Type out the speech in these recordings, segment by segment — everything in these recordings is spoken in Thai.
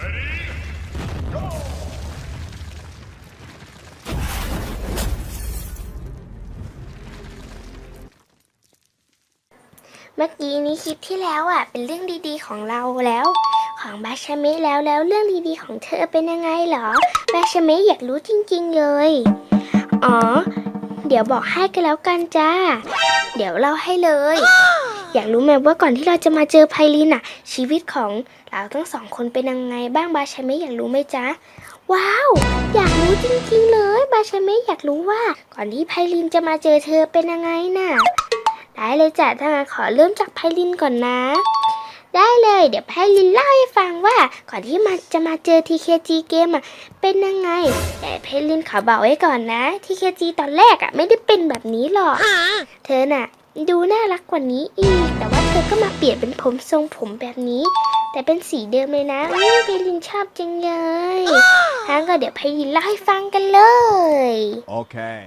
เมื่อกี้นี้คลิปที่แล้วอะ เป็นเรื่องดีๆ ของเราแล้ว ของบาชาเมะแล้วแล้วเรื่องดีๆ ของเธอเป็นยังไงเหรอบาชาเมะอยากรู้จริง ๆ เลย อ๋อ เดี๋ยวบอกให้กันแล้วกันจ้า เดี๋ยวเล่าให้เลย อยากรู้ไหมว่าก่อนที่เราจะมาเจอไพลินอะชีวิตของเราทั้งสองคนเป็นยังไงบ้างบาชาเมอยากรู้ไหมจ๊ะ ว้าว อยากรู้จริงๆเลย บาชาเมะอยากรู้ว่า ก่อนที่ไพลินจะมาเจอเธอเป็นยังไงน่ะได้เลยจ้ะถ้างั้นขอเริ่มจากไพลินก่อนนะ ได้เลยเดี๋ยวไพลินเล่าให้ฟังว่า ก่อนที่มาจะมาเจอ TKG เกมอะเป็นยังไง แต่ไพลินขอบอกไว้ก่อนนะ TKG ตอนแรกอะไม่ได้เป็นแบบนี้หรอก เธอน่ะ ดูน่ารักกว่านี้อีก แต่ว่าเธอก็มาเปลี่ยนเป็นผมทรงผมแบบนี้ แต่เป็นสีเดิมเลยนะอุ้ยไพลินชอบจังเลยทั้งก็เดี๋ยวไพลินเล่าให้ฟังกันเลย Okay.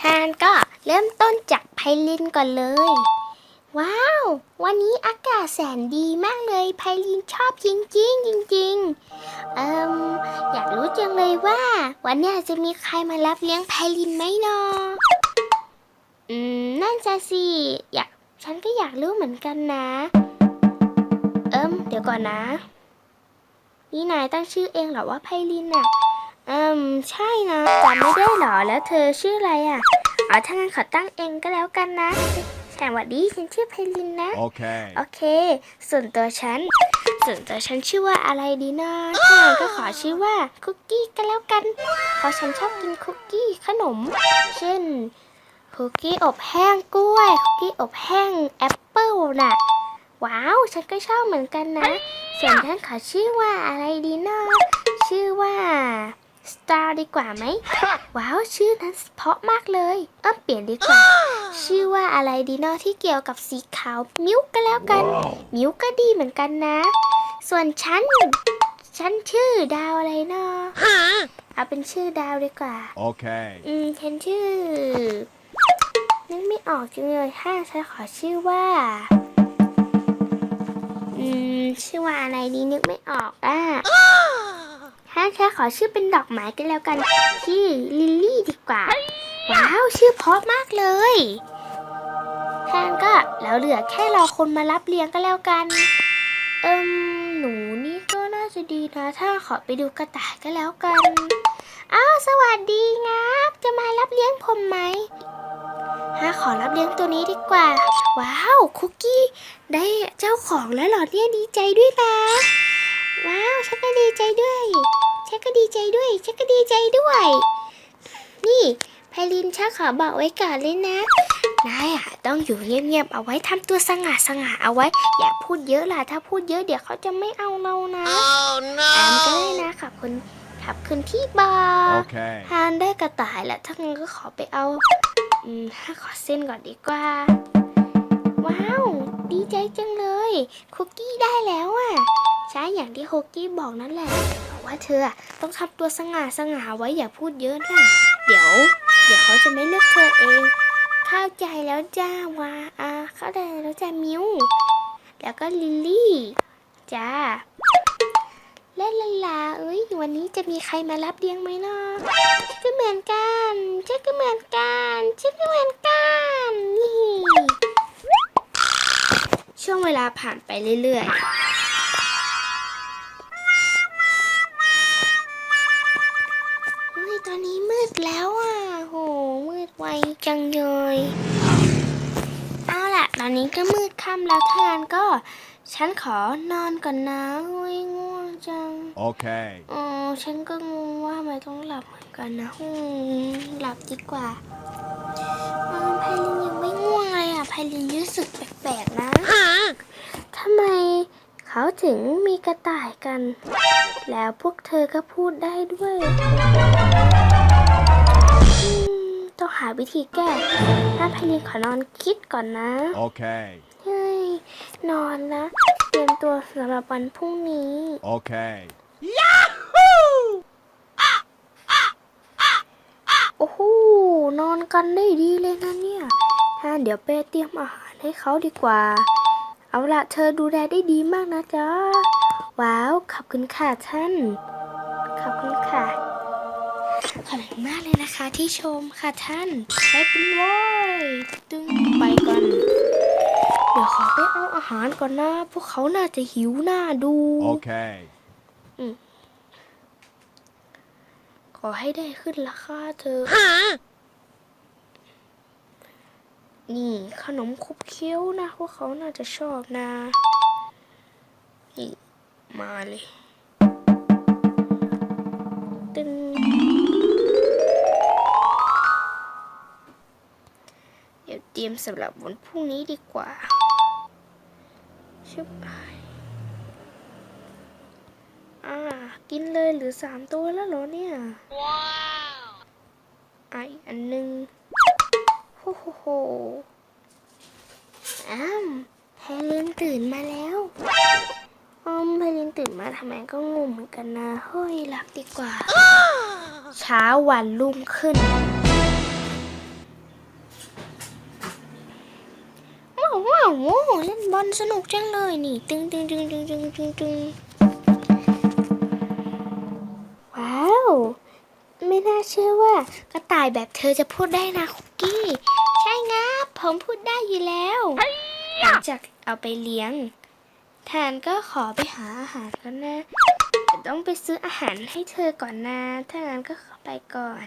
ทานก็เริ่มต้นจากไพลินก่อนเลย ว้าว วันนี้อากาศแสนดีมากเลยไพลินชอบจริงๆจริงๆเอิมอยากรู้จังเลยว่า วันเนี้ยจะมีใครมารับเลี้ยงไพลินไหมเนาะ อืม นั่นจะสิอยากฉันก็อยากรู้เหมือนกันนะ เอิมเดี๋ยวก่อนนะ นี่นายตั้งชื่อเองเหรอว่าไพลินอะอืมใช่นะจำไม่ได้เหรอแล้วเธอชื่ออะไรอะอ๋อถ้างั้นขอตั้งเองก็แล้วกันนะสวัสดีฉันชื่อไพลินนะ Okay. โอเค ส่วนตัวฉัน ส่วนตัวฉันชื่อว่าอะไรดีนะถ้างั้นก็ขอชื่อว่าคุกกี้ก็แล้วกัน เพราะฉันชอบกินคุกกี้ขนม เช่น คุกกี้อบแห้งกล้วย คุกกี้อบแห้งแอปเปิลน่ะ ว้าว ฉันก็ชอบเหมือนกันนะ ส่วนฉันขอชื่อว่าอะไรดีนะชื่อว่าสตาร์ดีกว่าไหม ว้าว ชื่อนั้นเพราะมากเลย เออเปลี่ยนดีกว่า ชื่อว่าอะไรดีเนาะที่เกี่ยวกับสีขาว มิ้วก็แล้วกัน มิ้วก็ดีเหมือนกันนะ ส่วนฉัน ฉันชื่อดาวอะไรเนาะเอาเป็นชื่อดาวดีกว่า Okay. อืม ฉันชื่อ นึกไม่ออกจังเลยถ้าฉันขอชื่อว่า อืม ชื่อว่าอะไรดีนึกไม่ออกอะถ้าฉันขอชื่อเป็นดอกไม้ก็แล้วกันชื่อลิลลี่ดีกว่า ว้าว ชื่อเพราะมากเลยแทนก็แล้วเหลือแค่รอคนมารับเลี้ยงก็แล้วกัน เอิมหนูนี่ก็น่าจะดีนะ ถ้าขอไปดูกระต่ายก็แล้วกัน อ้าว สวัสดีงับ จะมารับเลี้ยงผมไหม ฮะขอรับเลี้ยงตัวนี้ดีกว่า ว้าว คุกกี้ ได้เจ้าของแล้วเหรอเนี่ยดีใจด้วยนะว้าว ฉันก็ดีใจด้วย ฉันก็ดีใจด้วย ฉันก็ดีใจด้วย นี่ไพลินฉันขอบอกไว้ก่อนเลยนะ นายอะต้องอยู่เงียบๆเอาไว้ทำตัวสง่าสง่าเอาไว้ อย่าพูดเยอะล่ะ ถ้าพูดเยอะเดี๋ยวเขาจะไม่เอาเรานะ Oh แอมก็ได้นะขับคุณขับคืนที่บาร์ Okay. ทานได้กระต่ายแหละถ้างั้นก็ขอไปเอา อืมถ้าขอเส้นก่อนดีกว่า ว้าว ดีใจจังเลย คุกกี้ได้แล้วอะ ใช่อย่างที่คุกกี้บอกนั่นแหละบอกว่าเธอต้องทำตัวสง่าสง่าไว้อย่าพูดเยอะนะเดี๋ยว เดี๋ยวเขาจะไม่เลือกเธอเอง เข้าใจแล้วจ้าว่าอ่าเข้าใจแล้วจ้ามิวแล้วก็ลิลลี่จ้า เล่นลาลาเอ้ยวันนี้จะมีใครมารับเลี้ยงไหมเนาะฉันก็เหมือนกันฉันก็เหมือนกันฉันก็เหมือนกันนี่ ช่วงเวลาผ่านไปเรื่อยๆเฮ้ยตอนนี้มืดแล้วอะโหมืดไวจังเลยเอาล่ะ ตอนนี้ก็มืดค่ำแล้วทานก็ ฉันขอนอนก่อนนะเฮ้ย ง่วงจัง Okay. อ๋อ ฉันก็งงว่าทำไมต้องหลับเหมือนกันนะอืมหลับดีกว่าอืมไพลินยังไม่ง่วงเลยอะไพลินรู้สึกแปลกๆนะทำไมเขาถึงมีกระต่ายกัน แล้วพวกเธอก็พูดได้ด้วยอืมต้องหาวิธีแก้ถ้าไพลินขอนอนคิดก่อนนะ Okay. เฮ้ย นอนนะ เตรียมตัวสำหรับวันพรุ่งนี้ Okay. โอ้โหนอนกันได้ดีเลยนะเนี่ยถ้าเดี๋ยวเป้เตรียมอาหารให้เขาดีกว่า เอาละเธอดูแลได้ดีมากนะจ๊ะ ว้าว ขอบคุณค่ะท่าน ขอบคุณค่ะ ขอบคุณมากเลยนะคะที่ชมค่ะท่านไปเป็นร้อยตึงไปก่อน เดี๋ยวขอไปเอาอาหารก่อนนะ พวกเขาน่าจะหิวหน้าดู Okay. ขอให้ได้ขึ้นราคาเธอะนี่ขนมคุบเคี้ยวนะพวกเขาน่าจะชอบนะ นี่ มาเลยตึงเดี๋ยวเตรียมสำหรับวันพรุ่งนี้ดีกว่าชุบอ่า กินเลยเหรือสามตัวแล้วเหรอเนี่ย ว้าวอะอีกอันหนึ่งโฮโฮโฮอ้ามแพลินตื่นมาแล้วอืมแพลินตื่นมาทำไมก็งงเหมือนกันนะ เฮ้ยหลับดีกว่า เช้าวันรุ่งขึ้นว้าวว้าวว้าวเล่นบอลสนุกจังเลยนี่ ตึงตึงตึงตึงตึงตึงตึง ไม่น่าเชื่อว่า กระต่ายแบบเธอจะพูดได้นะคุกกี้ ใช่งับผมพูดได้อยู่แล้วหลังจากเอาไปเลี้ยงทานก็ขอไปหาอาหารกันนะแต่ต้องไปซื้ออาหารให้เธอก่อนนะถ้างั้นก็ขอไปก่อน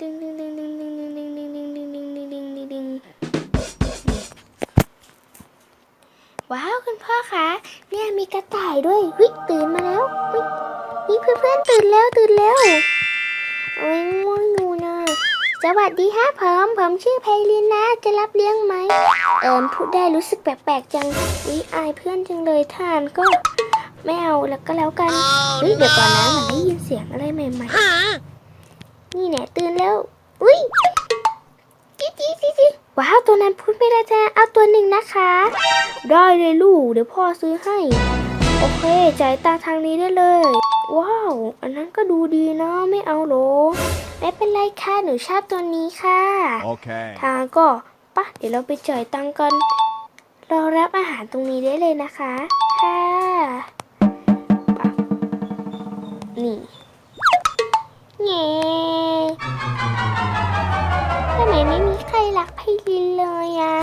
ดึงดึงดึงดึงดึงดึงดึงดึงดึงดึงดึงดึงดึงดึงดึงว้าว คุณพ่อคะเนี่ยมีกระต่ายด้วยวิตื่นมาแล้ววิ นี่เพื่อนๆตื่นแล้วตื่นแล้วโอ้ยง่วงอยู่นะสวัสดีฮะผมผมชื่อไพลินนะจะรับเลี้ยงไหมเอิมพูดได้รู้สึกแปลกๆจังวิอายเพื่อนจังเลยท่านก็ไม่เอาแล้วก็แล้วกันเฮ้ยเดี๋ยวก่อนนะมันได้ยินเสียงอะไรใหม่ๆนี่แน่ตื่นแล้วอุ้ยจิ๊จิ๊จิ๊ว้าวตัวนั้นพูดไม่ได้จ้ะเอาตัวหนึ่งนะคะ ได้เลยลูกเดี๋ยวพ่อซื้อให้ โอเคจ่ายตางทางนี้ได้เลย ว้าว อันนั้นก็ดูดีนะ ไม่เอาหรอ ไม่เป็นไรค่ะ หนูชอบตัวนี้ค่ะ Okay. ทางก็ปะเดี๋ยวเราไปจ่ายตังค์กันรอรับอาหารตรงนี้ได้เลยนะคะ ค่ะปะนี่เง่ทำไมไม่มีใครรักไพลินเลยอะ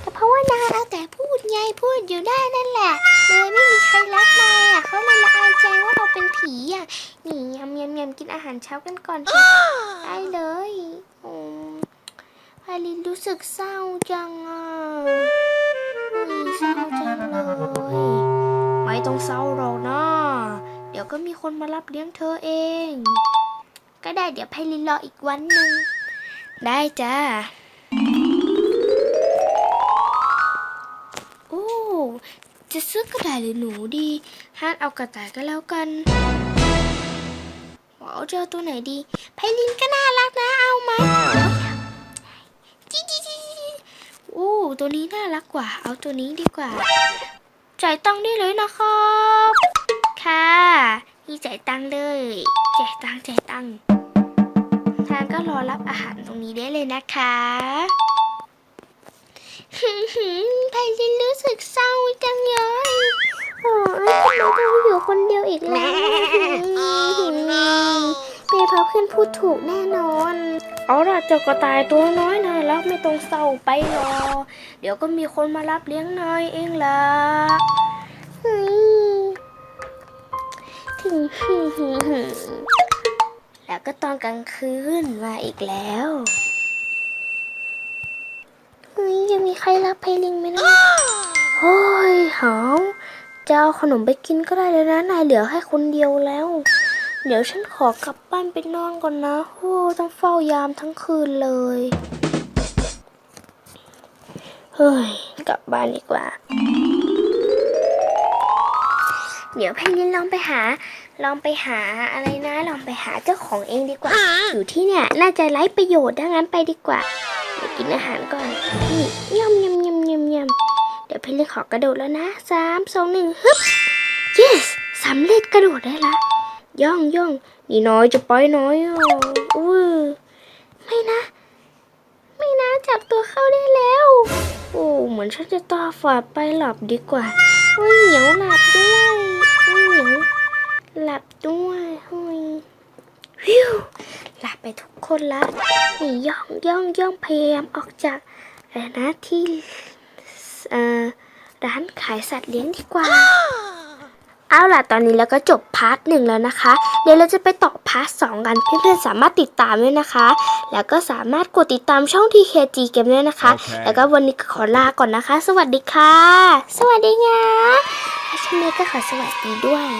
แต่เพราะว่านางเอาแต่พูดไงพูดอยู่ได้นั่นแหละ เลยไม่มีใครรักนายอะเขาเลยละอายใจว่าเรา เป็นผีอะนี่ยำยำยำกินอาหารเช้ากันก่อนเถอะได้เลยอืมไพลินรู้สึกเศร้าจังอะอุ๊ยเศร้าจังเลยไม่ต้องเศร้าหรอกนะเดี๋ยวก็มีคนมารับเลี้ยงเธอเอง ก็ได้เดี๋ยวไพลินรออีกวันหนึ่งได้จ้าโอ้ จะซื้อกระต่ายหรือหนูดีฮันเอากระต่ายก็แล้วกันว้าวเจอตัวไหนดีไพลินก็น่ารักนะเอาไหมจิ๊ดจิ๊ดจิ๊ดจิ๊ดโอ้ตัวนี้น่ารักกว่า เอาตัวนี้ดีกว่า จ่ายตังค์ได้เลยนะครับ ค่ะนี่จ่ายตังค์เลยจ่ายตังค์จ่ายตังค์ทางก็รอรับอาหารตรงนี้ได้เลยนะคะ ไพลินรู้สึกเศร้าจังเลยโอ้ยทำไมต้องอยู่คนเดียวอีกแล้วเป็นเพราะเพื่อนพูดถูกแน่นอน เอาล่ะเจ้ากระต่ายตัวน้อยนะแล้วไม่ต้องเศร้าไปหรอ เดี๋ยวก็มีคนมารับเลี้ยงนายเองล่ะถึงหึ่มมีแล้วก็ตอนกลางคืนมาอีกแล้ว เฮ้ยจะมีใครรับไพลิงไหมนะโอ้ยหาวจะเอาขนมไปกินก็ได้เลยนะนายเหลือแค่คนเดียวแล้ว เดี๋ยวฉันขอกลับบ้านไปนอนก่อนนะโอ้ต้องเฝ้ายามทั้งคืนเลยเฮ้ยกลับบ้านดีกว่า เดี๋ยวไพลินลองไปหา ลองไปหาอะไรนะ ลองไปหาเจ้าของเองดีกว่า อยู่ที่เนี่ย น่าจะไร้ประโยชน์ดังนั้นไปดีกว่า กินอาหารก่อนนี่ยำยำยำยำยำเดี๋ยวไพลินขอกระโดดแล้วนะสามสองหนึ่งฮึบ yes สำเร็จกระโดดได้ละ ย่องย่องนี่น้อยจะปน้อยน้อะอุ้ไม่นะ ไม่นะจับตัวเข้าได้แล้ว โอ้เหมือนฉันจะตาฝาดไปหลับดีกว่าโอ้ยเหนียวหลับด้วยเหนียวหลับด้วยเฮ้ยวิวหลับไปทุก คนละนี่ย่องย่องย่องพยายามออกจากอะไรนะที่เอ่อร้านขายสัตว์เลี้ยงดีกว่า เอาล่ะตอนนี้เราก็จบพาร์ทหนึ่งแล้วนะคะ เดี๋ยวเราจะไปต่อพาร์ทสองกันเพื่อนๆสามารถติดตามด้วยนะคะ แล้วก็สามารถกดติดตามช่อง TKG เกมด้วยนะคะโอเคแล้วก็วันนี้ก็ขอลาก่อนนะคะ สวัสดีค่ะ สวัสดีงาอาชเมก็ขอสวัสดีด้วย